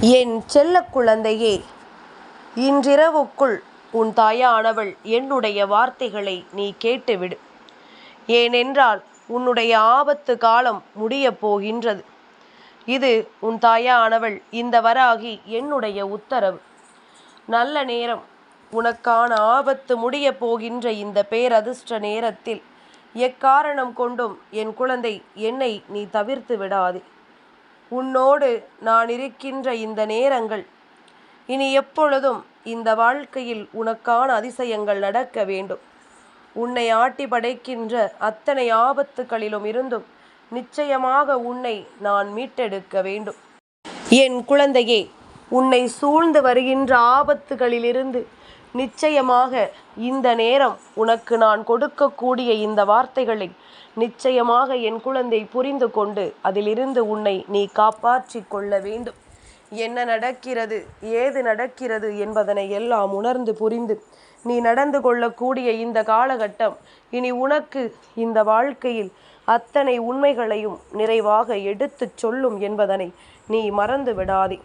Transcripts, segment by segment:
என் செல்ல குழந்தையே இன்றிரவுக்குள் உன் தாயானவள் என்னுடைய வார்த்தைகளை நீ கேட்டுவிடு. ஏனென்றால் உன்னுடைய ஆபத்து காலம் முடியப் போகின்றது. இது உன் தாயானவள் இந்த வராகி என்னுடைய உத்தரவு. நல்ல நேரம். உனக்கான ஆபத்து முடியப் போகின்ற இந்த பேரதிர்ஷ்ட நேரத்தில் எக்காரணம் கொண்டும் என் குழந்தை என்னை நீ தவிர்த்து விடாதே. உன்னோடு நான் இருக்கின்ற இந்த நேரங்கள். இனி எப்பொழுதும் இந்த வாழ்க்கையில் உனக்கான அதிசயங்கள் நடக்க வேண்டும். உன்னை ஆட்டி படைக்கின்ற அத்தனை ஆபத்துகளிலும் இருந்தும் நிச்சயமாக உன்னை நான் மீட்டெடுக்க வேண்டும். என் குழந்தையே உன்னை சூழ்ந்து வருகின்ற ஆபத்துகளிலிருந்து நிச்சயமாக இந்த நேரம் உனக்கு நான் கொடுக்கக்கூடிய இந்த வார்த்தைகளை நிச்சயமாக என் குழந்தை புரிந்து கொண்டு அதிலிருந்து உன்னை நீ காப்பாற்றி கொள்ள வேண்டும். என்ன நடக்கிறது? ஏது நடக்கிறது என்பதனை எல்லாம் உணர்ந்து புரிந்து நீ நடந்து கொள்ளக்கூடிய இந்த காலகட்டம் இனி உனக்கு இந்த வாழ்க்கையில் அத்தனை உண்மைகளையும் நிறைவாக எடுத்துச் சொல்லும் என்பதனை நீ மறந்து விடாதே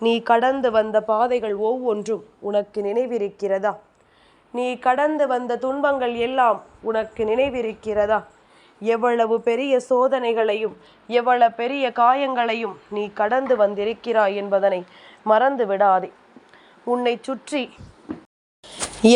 நீ கடந்து வந்த பாதைகள் ஒவ்வொன்றும் உனக்கு நினைவிருக்கிறதா? நீ கடந்து வந்த துன்பங்கள் எல்லாம் உனக்கு நினைவிருக்கிறதா? எவ்வளவு பெரிய சோதனைகளையும் எவ்வளவு பெரிய காயங்களையும் நீ கடந்து வந்திருக்கிறாய் என்பதனை மறந்து விடாதே. உன்னை சுற்றி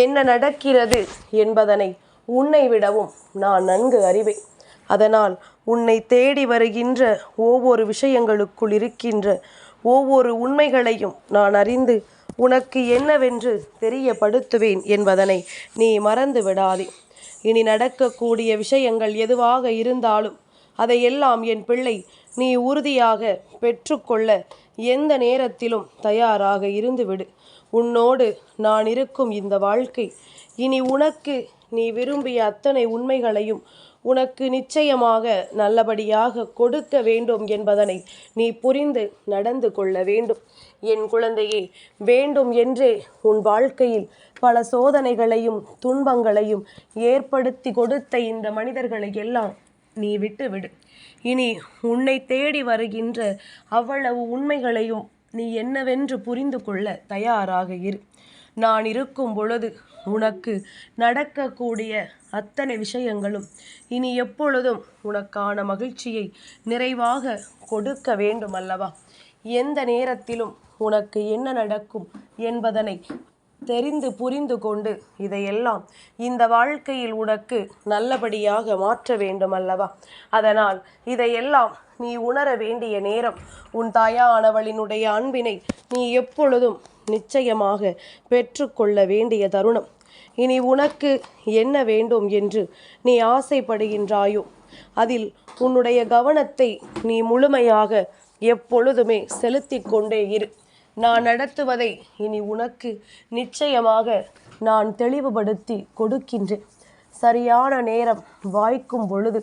என்ன நடக்கிறது என்பதனை உன்னை விடவும் நான் நன்கு அறிவேன். அதனால் உன்னை தேடி வருகின்ற ஒவ்வொரு விஷயங்களுக்குள் இருக்கின்ற ஒவ்வொரு உண்மைகளையும் நான் அறிந்து உனக்கு என்னவென்று தெரியப்படுத்துவேன் என்பதனை நீ மறந்து விடாதே இனி நடக்கக்கூடிய விஷயங்கள் எதுவாக இருந்தாலும் அதையெல்லாம் என் பிள்ளை நீ உறுதியாக பெற்றுக்கொள்ள எந்த நேரத்திலும் தயாராக இருந்துவிடு. உன்னோடு நான் இருக்கும் இந்த வாழ்க்கை இனி உனக்கு நீ விரும்பிய அத்தனை உண்மைகளையும் உனக்கு நிச்சயமாக நல்லபடியாக கொடுக்க வேண்டும் என்பதனை நீ புரிந்து நடந்து கொள்ள வேண்டும். என் குழந்தையே வேண்டும் என்றே உன் வாழ்க்கையில் பல சோதனைகளையும் துன்பங்களையும் ஏற்படுத்தி கொடுத்த இந்த மனிதர்களை எல்லாம் நீ விட்டுவிடு. இனி உன்னை தேடி வருகின்ற அவ்வளவு உண்மைகளையும் நீ என்னவென்று புரிந்து கொள்ள தயாராக இரு. நான் இருக்கும் பொழுது உனக்கு நடக்கக்கூடிய அத்தனை விஷயங்களும் இனி எப்பொழுதும் உனக்கான மகிழ்ச்சியை நிறைவாக கொடுக்க வேண்டும் அல்லவா? எந்த நேரத்திலும் உனக்கு என்ன நடக்கும் என்பதனை தெரிந்து புரிந்து கொண்டு இதையெல்லாம் இந்த வாழ்க்கையில் உனக்கு நல்லபடியாக மாற்ற வேண்டும் அல்லவா? அதனால் இதையெல்லாம் நீ உணர வேண்டிய நேரம் உன் தாயானவளினுடைய அன்பினை நீ எப்பொழுதும் நிச்சயமாக பெற்றுக்கொள்ள வேண்டிய தருணம். இனி உனக்கு என்ன வேண்டும் என்று நீ ஆசைப்படுகின்றாயோ? அதில் உன்னுடைய கவனத்தை நீ முழுமையாக எப்பொழுதுமே செலுத்தி கொண்டே இரு. நான் நடத்துவதை இனி உனக்கு நிச்சயமாக நான் தெளிவுபடுத்தி கொடுக்கின்றேன். சரியான நேரம் வாய்க்கும் பொழுது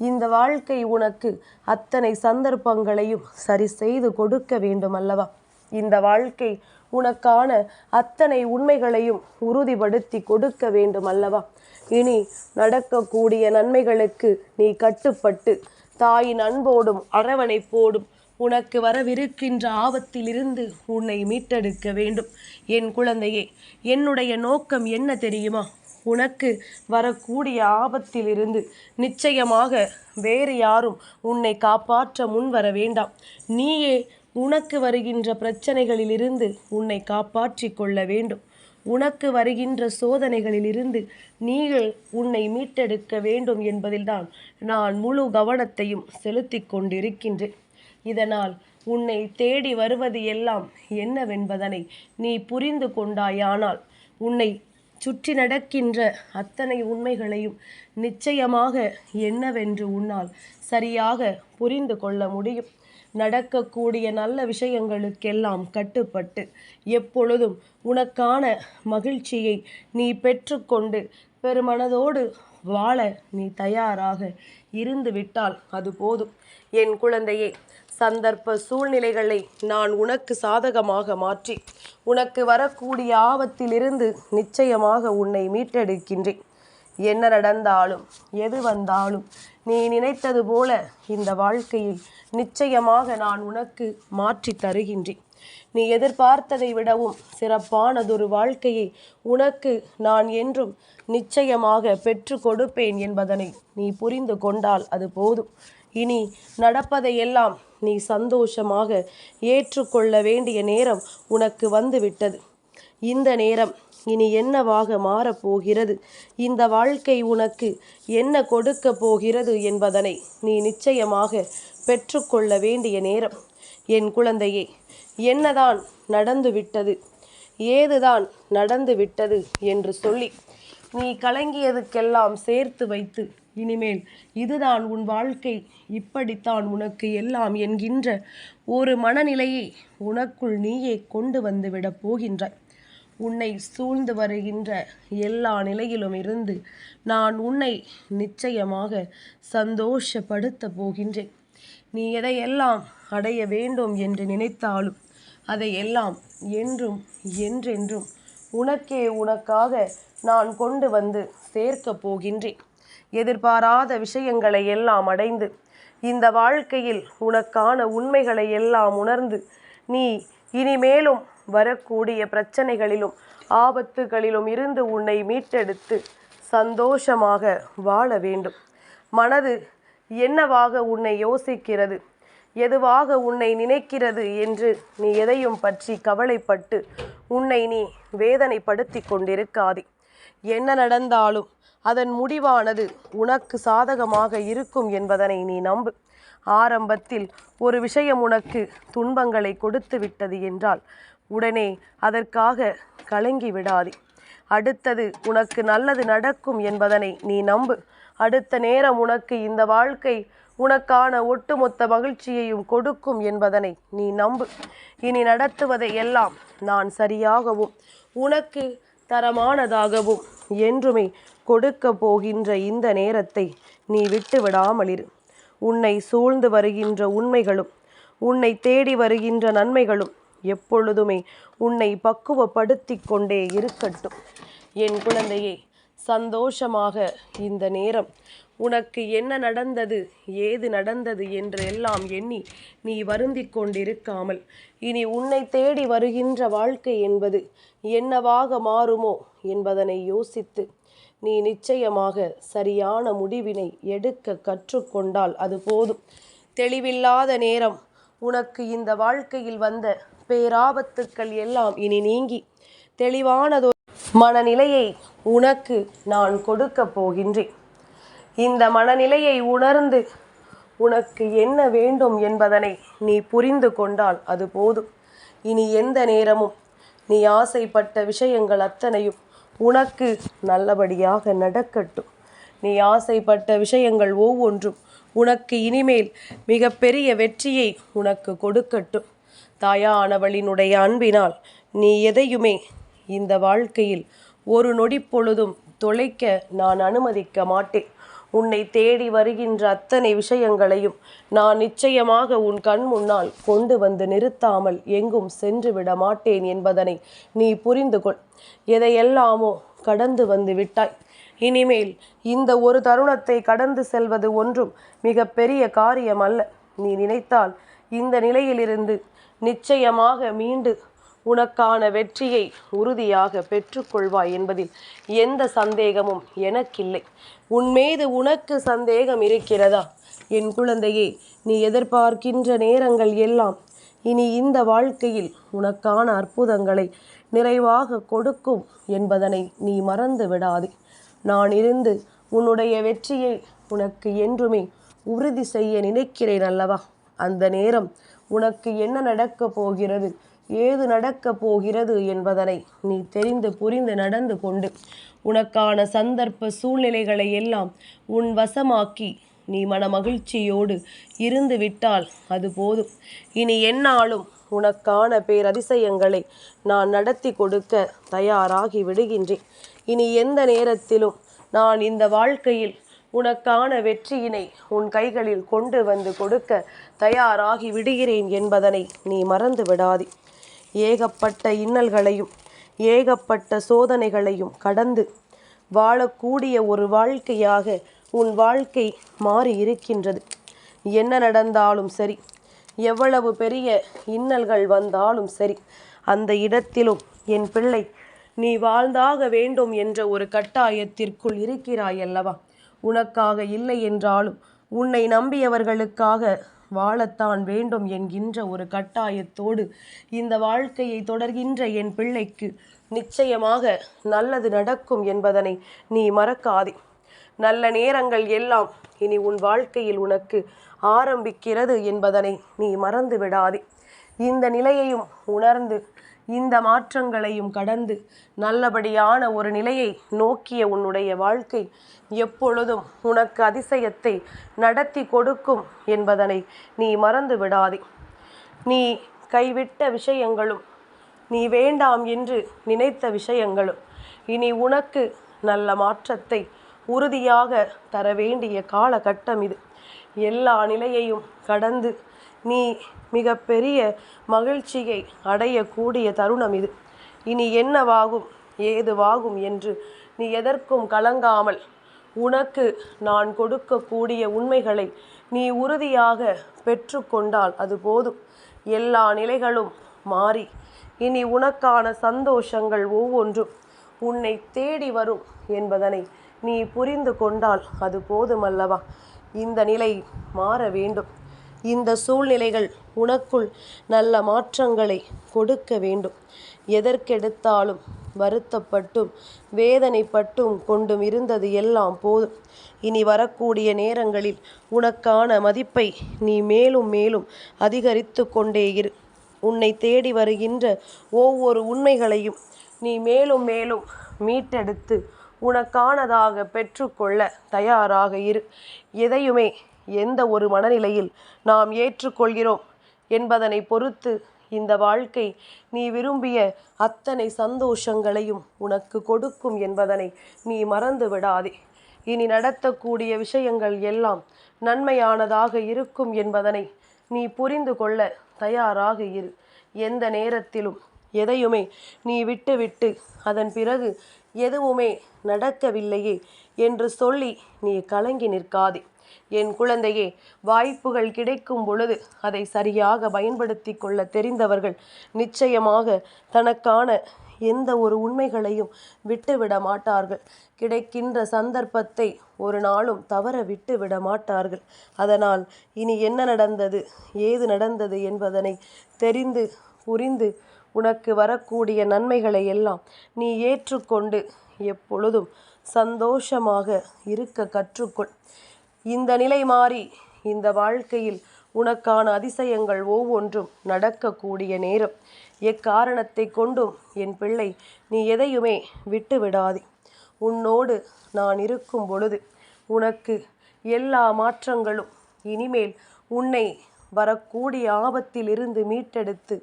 இந்த வாழ்க்கை உனக்கு அத்தனை சந்தர்ப்பங்களையும் சரி செய்து கொடுக்க வேண்டும் அல்லவா இந்த வாழ்க்கை உனக்கான அத்தனை உண்மைகளையும் உறுதிப்படுத்தி கொடுக்க வேண்டும் அல்லவா இனி நடக்கக்கூடிய நன்மைகளுக்கு நீ கட்டுப்பட்டு தாயின் அன்போடும் அரவணைப்போடும் உனக்கு வரவிருக்கின்ற ஆபத்திலிருந்து உன்னை மீட்டெடுக்க வேண்டும். என் குழந்தையே என்னுடைய நோக்கம் என்ன தெரியுமா? உனக்கு வரக்கூடிய ஆபத்திலிருந்து நிச்சயமாக வேறு யாரும் உன்னை காப்பாற்ற முன் வர வேண்டாம். நீயே உனக்கு வருகின்ற பிரச்சனைகளிலிருந்து உன்னை காப்பாற்றி கொள்ள வேண்டும். உனக்கு வருகின்ற சோதனைகளிலிருந்து நீங்கள் உன்னை மீட்டெடுக்க வேண்டும் என்பதில்தான் நான் முழு கவனத்தையும் செலுத்தி கொண்டிருக்கின்றேன். இதனால் உன்னை தேடி வருவது எல்லாம் என்னவென்பதனை நீ புரிந்து கொண்டாயானால் உன்னை சுற்றி நடக்கின்ற அத்தனை உண்மைகளையும் நிச்சயமாக என்னவென்று உன்னால் சரியாக புரிந்து கொள்ள முடியும். நடக்கக்கூடிய நல்ல விஷயங்களுக்கெல்லாம் கட்டுப்பட்டு எப்பொழுதும் உனக்கான மகிழ்ச்சியை நீ பெற்றுக்கொண்டு பெருமனதோடு வாழ நீ தயாராக இருந்து விட்டால் அது போதும். என் குழந்தையே சந்தர்ப்ப சூழ்நிலைகளை நான் உனக்கு சாதகமாக மாற்றி உனக்கு வரக்கூடிய ஆபத்திலிருந்து நிச்சயமாக உன்னை மீட்டெடுக்கின்றேன். என்ன நடந்தாலும் எது வந்தாலும் நீ நினைத்தது போல இந்த வாழ்க்கையில் நிச்சயமாக நான் உனக்கு மாற்றி தருகின்றேன். நீ எதிர்பார்த்ததை விடவும் சிறப்பானதொரு வாழ்க்கையை உனக்கு நான் என்றும் நிச்சயமாக பெற்று கொடுப்பேன் என்பதனை நீ புரிந்து கொண்டால் அது போதும். இனி நடப்பதையெல்லாம் நீ சந்தோஷமாக ஏற்றுக்கொள்ள வேண்டிய நேரம் உனக்கு வந்துவிட்டது. இந்த நேரம் இனி என்னவாக மாறப்போகிறது? இந்த வாழ்க்கை உனக்கு என்ன கொடுக்க போகிறது என்பதனை நீ நிச்சயமாக பெற்றுக்கொள்ள வேண்டிய நேரம். என் குழந்தையே என்னதான் நடந்துவிட்டது? ஏதுதான் நடந்து விட்டது என்று சொல்லி நீ கலங்கியதுக்கெல்லாம் சேர்த்து வைத்து இனிமேல் இதுதான் உன் வாழ்க்கை இப்படித்தான் உனக்கு எல்லாம் என்கின்ற ஒரு மனநிலையை உனக்குள் நீயே கொண்டு வந்துவிடப் போகின்றாய். உன்னை சூழ்ந்து வருகின்ற எல்லா நிலையிலும் இருந்து நான் உன்னை நிச்சயமாக சந்தோஷப்படுத்த போகின்றேன். நீ எதையெல்லாம் அடைய வேண்டும் என்று நினைத்தாலும் அதையெல்லாம் என்றும் என்றென்றும் உனக்கே உனக்காக நான் கொண்டு வந்து சேர்க்கப் போகின்றேன். எதிர்பாராத விஷயங்களை எல்லாம் அடைந்து இந்த வாழ்க்கையில் உனக்கான உண்மைகளை எல்லாம் உணர்ந்து நீ இனிமேலும் வரக்கூடிய பிரச்சனைகளிலும் ஆபத்துகளிலும் இருந்து உன்னை மீட்டெடுத்து சந்தோஷமாக வாழ வேண்டும். மனது என்னவாக உன்னை யோசிக்கிறது? எதுவாக உன்னை நினைக்கிறது என்று நீ எதையும் பற்றி கவலைப்பட்டு உன்னை நீ வேதனைப்படுத்தி கொண்டிருக்காதே. என்ன நடந்தாலும் அதன் முடிவானது உனக்கு சாதகமாக இருக்கும் என்பதனை நீ நம்பு. ஆரம்பத்தில் ஒரு விஷயம் உனக்கு துன்பங்களை கொடுத்து விட்டது என்றால் உடனே அதற்காக கலங்கி விடாதே. அடுத்தது உனக்கு நல்லது நடக்கும் என்பதனை நீ நம்பு. அடுத்த நேரம் உனக்கு இந்த வாழ்க்கை உனக்கான ஒட்டுமொத்த மகிழ்ச்சியையும் கொடுக்கும் என்பதனை நீ நம்பு. இனி நடத்துவதை எல்லாம் நான் சரியாகவும் உனக்கு தரமானதாகவும் என்றுமே கொடுக்க போகின்ற இந்த நேரத்தை நீ விட்டு விடாமலிரு உன்னை சூழ்ந்து வருகின்ற உண்மைகளும் உன்னை தேடி வருகின்ற நன்மைகளும் எப்பொழுதுமே உன்னை பக்குவப்படுத்தி கொண்டே இருக்கட்டும். என் குழந்தையே சந்தோஷமாக இந்த நேரம். உனக்கு என்ன நடந்தது ஏது நடந்தது என்று எல்லாம் எண்ணி நீ வருந்தி கொண்டிருக்காமல் இனி உன்னை தேடி வருகின்ற வாழ்க்கை என்பது என்னவாக மாறுமோ என்பதனை யோசித்து நீ நிச்சயமாக சரியான முடிவினை எடுக்க கற்றுக்கொண்டால் அது போதும். தெளிவில்லாத நேரம் உனக்கு இந்த வாழ்க்கையில் வந்த பேராபத்துக்கள் எல்லாம் இனி நீங்கி தெளிவானதோ மனநிலையை உனக்கு நான் கொடுக்க போகின்றேன். இந்த மனநிலையை உணர்ந்து உனக்கு என்ன வேண்டும் என்பதனை நீ புரிந்து கொண்டால் அது போதும். இனி எந்த நேரமும் நீ ஆசைப்பட்ட விஷயங்கள் அத்தனையும் உனக்கு நல்லபடியாக நடக்கட்டும். நீ ஆசைப்பட்ட விஷயங்கள் ஒவ்வொன்றும் உனக்கு இனிமேல் மிகப்பெரிய வெற்றியை உனக்கு கொடுக்கட்டும். தாயானவளினுடைய அன்பினால் நீ எதையுமே இந்த வாழ்க்கையில் ஒரு நொடி பொழுதும் தொலைக்க நான் அனுமதிக்க மாட்டேன். உன்னை தேடி வருகின்ற அத்தனை விஷயங்களையும் நான் நிச்சயமாக உன் கண் முன்னால் கொண்டு வந்து நிறுத்தாமல் எங்கும் சென்று விட மாட்டேன் என்பதனை நீ புரிந்து கொள். எதையெல்லாமோ கடந்து வந்து விட்டாய். இனிமேல் இந்த ஒரு தருணத்தை கடந்து செல்வது ஒன்றும் மிக பெரிய காரியம் அல்ல. நீ நினைத்தால் இந்த நிலையிலிருந்து நிச்சயமாக மீண்டு உனக்கான வெற்றியை உறுதியாக பெற்றுக்கொள்வாய் என்பதில் எந்த சந்தேகமும் எனக்கில்லை. உன்மீது உனக்கு சந்தேகம் இருக்கிறதா? என் குழந்தையே நீ எதிர்பார்க்கின்ற நேரங்கள் எல்லாம் இனி இந்த வாழ்க்கையில் உனக்கான அற்புதங்களை நிறைவாக கொடுக்கும் என்பதனை நீ மறந்து விடாதே. நான் இருந்து உன்னுடைய வெற்றியை உனக்கு என்றுமே உறுதி செய்ய நினைக்கிறேன் அல்லவா? அந்த நேரம் உனக்கு என்ன நடக்கப் போகிறது? ஏது நடக்கப் போகிறது என்பதனை நீ தெரிந்து புரிந்து நடந்து கொண்டு உனக்கான சந்தர்ப்ப சூழ்நிலைகளை எல்லாம் உன் வசமாக்கி நீ மன மகிழ்ச்சியோடு இருந்து விட்டால் அது போதும். இனி என்னாலும் உனக்கான பேரதிசயங்களை நான் நடத்தி கொடுக்க தயாராகி விடுகின்றேன். இனி எந்த நேரத்திலும் நான் இந்த வாழ்க்கையில் உனக்கான வெற்றியினை உன் கைகளில் கொண்டு வந்து கொடுக்க தயாராகி விடுகிறேன் என்பதனை நீ மறந்து விடாதே. ஏகப்பட்ட இன்னல்களையும் ஏகப்பட்ட சோதனைகளையும் கடந்து வாழக்கூடிய ஒரு வாழ்க்கையாக உன் வாழ்க்கை மாறி இருக்கின்றது என்ன நடந்தாலும் சரி எவ்வளவு பெரிய இன்னல்கள் வந்தாலும் சரி அந்த இடத்திலும் என் பிள்ளை நீ வாழ்ந்தாக வேண்டும் என்ற ஒரு கட்டாயத்திற்குள் இருக்கிறாய் அல்லவா? உனக்காக இல்லை என்றாலும் உன்னை நம்பியவர்களுக்காக வாழத்தான் வேண்டும் என்கின்ற ஒரு கட்டாயத்தோடு இந்த வாழ்க்கையை தொடர்கின்ற என் பிள்ளைக்கு நிச்சயமாக நல்லது நடக்கும் என்பதனை நீ மறக்காதே. நல்ல நேரங்கள் எல்லாம் இனி உன் வாழ்க்கையில் உனக்கு ஆரம்பிக்கிறது என்பதனை நீ மறந்து விடாதே இந்த நிலையையும் உணர்ந்து இந்த மாற்றங்களையும் கடந்து நல்லபடியான ஒரு நிலையை நோக்கிய உன்னுடைய வாழ்க்கை எப்பொழுதும் உனக்கு அதிசயத்தை நடத்தி கொடுக்கும் என்பதனை நீ மறந்து விடாதே. நீ கைவிட்ட விஷயங்களும் நீ வேண்டாம் என்று நினைத்த விஷயங்களும் இனி உனக்கு நல்ல மாற்றத்தை உறுதியாக தர வேண்டிய காலகட்டம் இது. எல்லா நிலையையும் கடந்து நீ மிகப்பெரிய மகிழ்ச்சியை அடையக்கூடிய தருணம் இது. இனி என்னவாகும்? ஏதுவாகும் என்று நீ எதற்கும் கலங்காமல் உனக்கு நான் கொடுக்கக்கூடிய உண்மைகளை நீ உறுதியாக பெற்றுக்கொண்டால் அது போதும். எல்லா நிலைகளும் மாறி இனி உனக்கான சந்தோஷங்கள் ஒவ்வொன்றும் உன்னை தேடி வரும் என்பதனை நீ புரிந்து கொண்டால் அது போதுமல்லவா? இந்த நிலை மாற வேண்டும். இந்த சூழ்நிலைகள் உனக்குள் நல்ல மாற்றங்களை கொடுக்க வேண்டும். எதற்கெடுத்தாலும் வருத்தப்பட்டும் வேதனைப்பட்டும் கொண்டும் இருந்தது எல்லாம் போதும். இனி வரக்கூடிய நேரங்களில் உனக்கான மதிப்பை நீ மேலும் மேலும் அதிகரித்து கொண்டே இரு. உன்னை தேடி வருகின்ற ஒவ்வொரு உண்மைகளையும் நீ மேலும் மேலும் மீட்டெடுத்து உனக்கானதாக பெற்றுக்கொள்ள தயாராக இரு. எதையுமே எந்த ஒரு மனநிலையில் நாம் ஏற்றுக்கொள்கிறோம் என்பதனை பொறுத்து இந்த வாழ்க்கை நீ விரும்பிய அத்தனை சந்தோஷங்களையும் உனக்கு கொடுக்கும் என்பதனை நீ மறந்து விடாதே. இனி நடத்தக்கூடிய விஷயங்கள் எல்லாம் நன்மையானதாக இருக்கும் என்பதனை நீ புரிந்து கொள்ள தயாராக இரு. எந்த நேரத்திலும் எதையுமே நீ விட்டுவிட்டு அதன் பிறகு எதுவுமே நடக்கவில்லையே என்று சொல்லி நீ கலங்கி நிற்காதே. என் குழந்தையே வாய்ப்புகள் கிடைக்கும் பொழுது அதை சரியாக பயன்படுத்தி கொள்ள தெரிந்தவர்கள் நிச்சயமாக தனக்கான எந்த ஒரு உண்மைகளையும் விட்டுவிட மாட்டார்கள். கிடைக்கின்ற சந்தர்ப்பத்தை ஒரு நாளும் தவற விட்டு விட மாட்டார்கள். அதனால் இனி என்ன நடந்தது ஏது நடந்தது என்பதனை தெரிந்து புரிந்து உனக்கு வரக்கூடிய நன்மைகளை எல்லாம் நீ ஏற்றுக்கொண்டு எப்பொழுதும் சந்தோஷமாக இருக்க கற்றுக்கொள். இந்த நிலை மாறி இந்த வாழ்க்கையில் உனக்கான அதிசயங்கள் ஒவ்வொன்றும் நடக்கக்கூடிய நேரம். எக்காரணத்தை கொண்டும் என் பிள்ளை நீ எதையுமே விட்டு விடாதே உன்னோடு நான் இருக்கும் பொழுது உனக்கு எல்லா மாற்றங்களும் இனிமேல் உன்னை வரக்கூடிய ஆபத்திலிருந்து மீட்டெடுத்து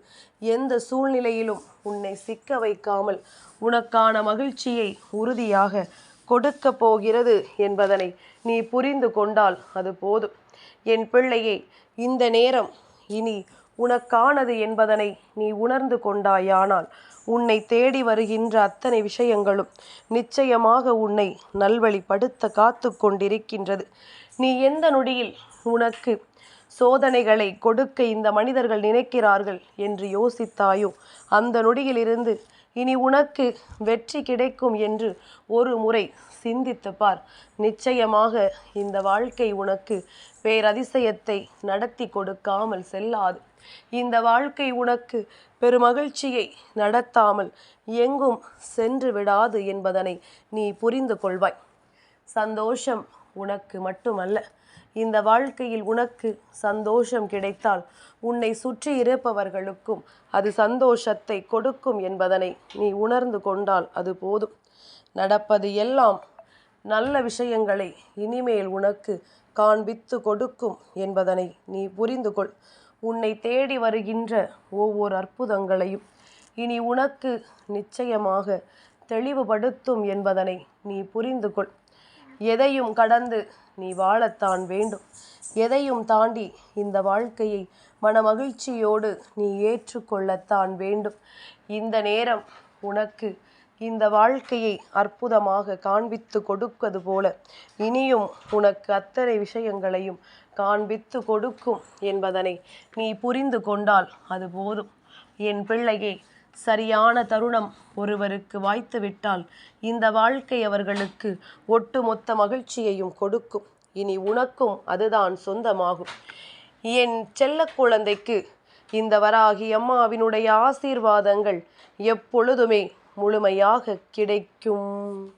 எந்த சூழ்நிலையிலும் உன்னை சிக்க வைக்காமல் உனக்கான மகிழ்ச்சியை உறுதியாக கொடுக்க போகிறது என்பதனை நீ புரிந்து கொண்டால் அது போதும். என் பிள்ளையே இந்த நேரம் இனி உனக்கானது என்பதனை நீ உணர்ந்து கொண்டாயானால் உன்னை தேடி வருகின்ற அத்தனை விஷயங்களும் நிச்சயமாக உன்னை நல்வழிப்படுத்த காத்து கொண்டிருக்கின்றது. நீ எந்த நொடியில் உனக்கு சோதனைகளை கொடுக்க இந்த மனிதர்கள் நினைக்கிறார்கள் என்று யோசித்தாயோ? அந்த நொடியிலிருந்து இனி உனக்கு வெற்றி கிடைக்கும் என்று ஒரு முறை சிந்தித்து பார். நிச்சயமாக இந்த வாழ்க்கை உனக்கு பேரதிசயத்தை நடத்தி கொடுக்காமல் செல்லாது. இந்த வாழ்க்கை உனக்கு பெருமகிழ்ச்சியை நடத்தாமல் எங்கும் சென்று விடாது என்பதனை நீ புரிந்து கொள்வாய். சந்தோஷம் உனக்கு மட்டுமல்ல. இந்த வாழ்க்கையில் உனக்கு சந்தோஷம் கிடைத்தால் உன்னை சுற்றி இருப்பவர்களுக்கும் அது சந்தோஷத்தை கொடுக்கும் என்பதனை நீ உணர்ந்து கொண்டால் அது போதும். நடப்பது எல்லாம் நல்ல விஷயங்களை இனிமேல் உனக்கு காண்பித்து கொடுக்கும் என்பதனை நீ புரிந்து கொள். உன்னை தேடி வருகின்ற ஒவ்வொரு அற்புதங்களையும் இனி உனக்கு நிச்சயமாக தெளிவுபடுத்தும் என்பதனை நீ புரிந்து கொள். எதையும் கடந்து நீ வாழத்தான் வேண்டும். எதையும் தாண்டி இந்த வாழ்க்கையை மனமகிழ்ச்சியோடு நீ ஏற்றுக்கொள்ளத்தான் வேண்டும். இந்த நேரம் உனக்கு இந்த வாழ்க்கையை அற்புதமாக காண்பித்து கொடுப்பது போல இனியும் உனக்கு அத்தனை விஷயங்களையும் காண்பித்து கொடுக்கும் என்பதனை நீ புரிந்து கொண்டால் அது போதும். என் பிள்ளையை சரியான தருணம் ஒருவருக்கு வாய்த்துவிட்டால் இந்த வாழ்க்கை அவர்களுக்கு ஒட்டுமொத்த மகிழ்ச்சியையும் கொடுக்கும். இனி உனக்கும் அதுதான் சொந்தமாகும். என் செல்ல குழந்தைக்கு இந்த வராகி அம்மாவினுடைய ஆசீர்வாதங்கள் எப்பொழுதுமே முழுமையாக கிடைக்கும்.